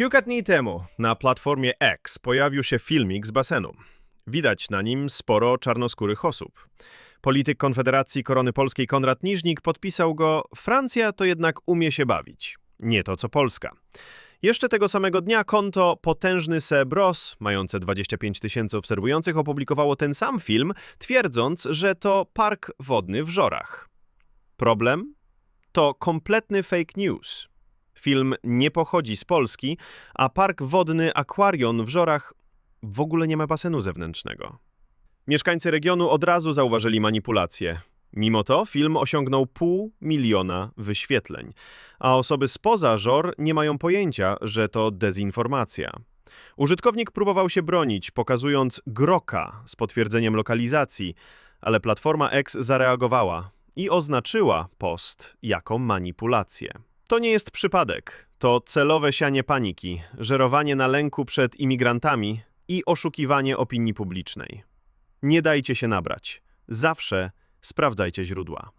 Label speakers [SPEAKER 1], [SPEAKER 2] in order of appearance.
[SPEAKER 1] Kilka dni temu na platformie X pojawił się filmik z basenu. Widać na nim sporo czarnoskórych osób. Polityk Konfederacji Korony Polskiej Konrad Niżnik podpisał go Francja to jednak umie się bawić. Nie to co Polska. Jeszcze tego samego dnia konto Potężny Se Bros, mające 25 tysięcy obserwujących, opublikowało ten sam film, twierdząc, że to park wodny w Żorach. Problem? To kompletny fake news. Film nie pochodzi z Polski, a park wodny Aquarion w Żorach w ogóle nie ma basenu zewnętrznego. Mieszkańcy regionu od razu zauważyli manipulację. Mimo to film osiągnął pół miliona wyświetleń, a osoby spoza Żor nie mają pojęcia, że to dezinformacja. Użytkownik próbował się bronić, pokazując groka z potwierdzeniem lokalizacji, ale platforma X zareagowała i oznaczyła post jako manipulację. To nie jest przypadek. To celowe sianie paniki, żerowanie na lęku przed imigrantami i oszukiwanie opinii publicznej. Nie dajcie się nabrać. Zawsze sprawdzajcie źródła.